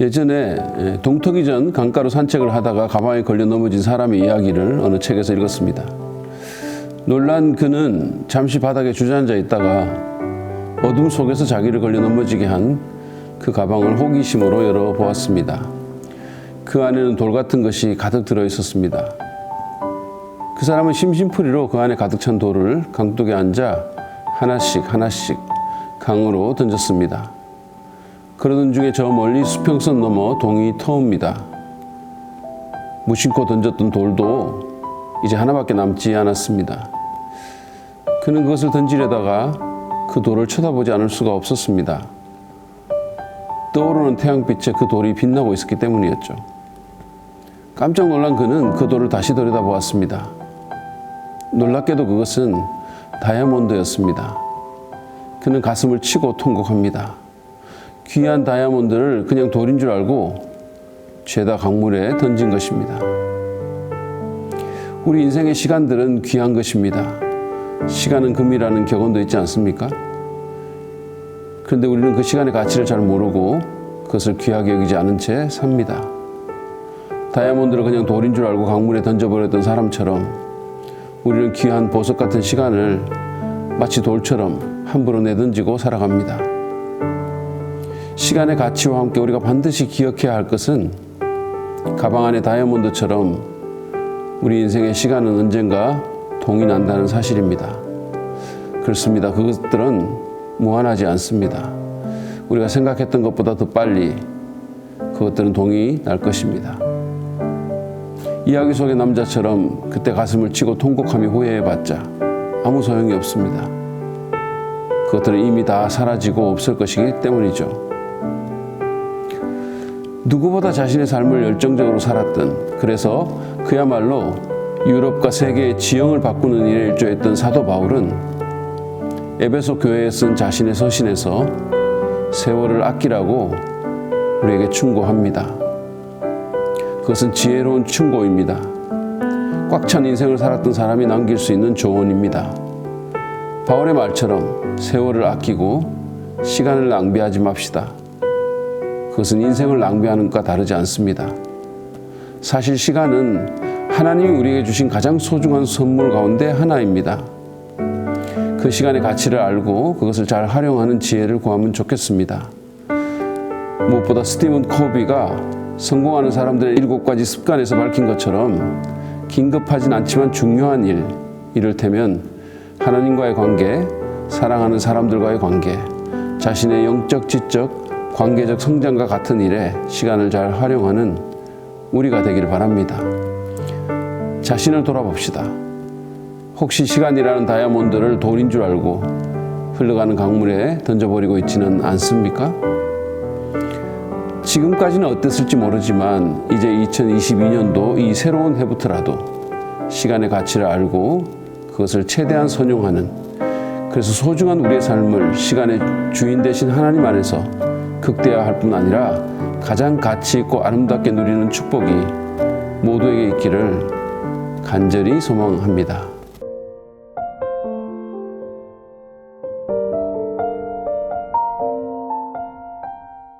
예전에 예, 동토기 전 강가로 산책을 하다가 가방에 걸려 넘어진 사람의 이야기를 어느 책에서 읽었습니다. 놀란 그는 잠시 바닥에 주저앉아 있다가 어둠 속에서 자기를 걸려 넘어지게 한 그 가방을 호기심으로 열어보았습니다. 그 안에는 돌 같은 것이 가득 들어 있었습니다. 그 사람은 심심풀이로 그 안에 가득 찬 돌을 강둑에 앉아 하나씩 하나씩 강으로 던졌습니다. 그러던 중에 저 멀리 수평선 넘어 동이 터옵니다. 무심코 던졌던 돌도 이제 하나밖에 남지 않았습니다. 그는 그것을 던지려다가 그 돌을 쳐다보지 않을 수가 없었습니다. 떠오르는 태양빛에 그 돌이 빛나고 있었기 때문이었죠. 깜짝 놀란 그는 그 돌을 다시 들여다보았습니다. 놀랍게도 그것은 다이아몬드였습니다. 그는 가슴을 치고 통곡합니다. 귀한 다이아몬드를 그냥 돌인 줄 알고 죄다 강물에 던진 것입니다. 우리 인생의 시간들은 귀한 것입니다. 시간은 금이라는 격언도 있지 않습니까? 그런데 우리는 그 시간의 가치를 잘 모르고 그것을 귀하게 여기지 않은 채 삽니다. 다이아몬드를 그냥 돌인 줄 알고 강물에 던져버렸던 사람처럼 우리는 귀한 보석 같은 시간을 마치 돌처럼 함부로 내던지고 살아갑니다. 시간의 가치와 함께 우리가 반드시 기억해야 할 것은 가방 안의 다이아몬드처럼 우리 인생의 시간은 언젠가 동이 난다는 사실입니다. 그렇습니다. 그것들은 무한하지 않습니다. 우리가 생각했던 것보다 더 빨리 그것들은 동이 날 것입니다. 이야기 속의 남자처럼 그때 가슴을 치고 통곡하며 후회해봤자 아무 소용이 없습니다. 그것들은 이미 다 사라지고 없을 것이기 때문이죠. 누구보다 자신의 삶을 열정적으로 살았던 그래서 그야말로 유럽과 세계의 지형을 바꾸는 일에 일조했던 사도 바울은 에베소 교회에 쓴 자신의 서신에서 세월을 아끼라고 우리에게 충고합니다. 그것은 지혜로운 충고입니다. 꽉 찬 인생을 살았던 사람이 남길 수 있는 조언입니다. 바울의 말처럼 세월을 아끼고 시간을 낭비하지 맙시다. 그것은 인생을 낭비하는 것과 다르지 않습니다. 사실 시간은 하나님이 우리에게 주신 가장 소중한 선물 가운데 하나입니다. 그 시간의 가치를 알고 그것을 잘 활용하는 지혜를 구하면 좋겠습니다. 무엇보다 스티븐 코비가 성공하는 사람들의 일곱 가지 습관에서 밝힌 것처럼 긴급하진 않지만 중요한 일, 이를테면 하나님과의 관계, 사랑하는 사람들과의 관계, 자신의 영적, 지적, 관계적 성장과 같은 일에 시간을 잘 활용하는 우리가 되기를 바랍니다. 자신을 돌아봅시다. 혹시 시간이라는 다이아몬드를 돌인 줄 알고 흘러가는 강물에 던져버리고 있지는 않습니까? 지금까지는 어땠을지 모르지만 이제 2022년도 이 새로운 해부터라도 시간의 가치를 알고 그것을 최대한 선용하는 그래서 소중한 우리의 삶을 시간의 주인 되신 하나님 안에서 극대화할 뿐 아니라 가장 가치 있고 아름답게 누리는 축복이 모두에게 있기를 간절히 소망합니다.